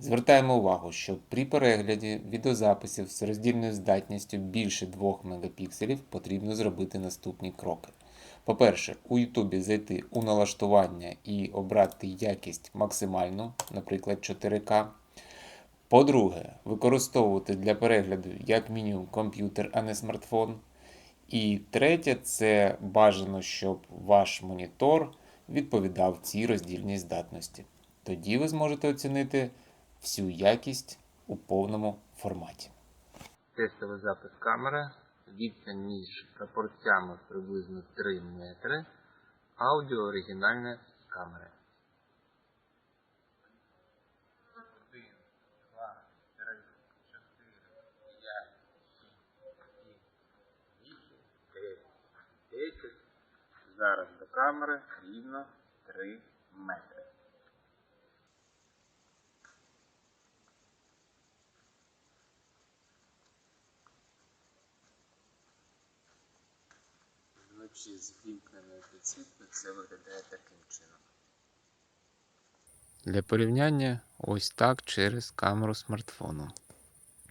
Звертаємо увагу, що при перегляді відеозаписів з роздільною здатністю більше 2 мегапікселів потрібно зробити наступні кроки. По-перше, у YouTube зайти у налаштування і обрати якість максимальну, наприклад, 4К. По-друге, використовувати для перегляду як мінімум комп'ютер, а не смартфон. І третє, це бажано, щоб ваш монітор відповідав цій роздільній здатності. Тоді ви зможете оцінити всю якість у повному форматі. Тестовий запис камери. Відстань між прапорцями приблизно 3 метри. Аудіо оригінальне з камери. 1, 2, 3, 4, 5, 6, 7, 8, 9, 10. Зараз до камери рівно 3 метри. Вночі з вімкненою підсвіткою це виглядає таким чином. Для порівняння ось так через камеру смартфону.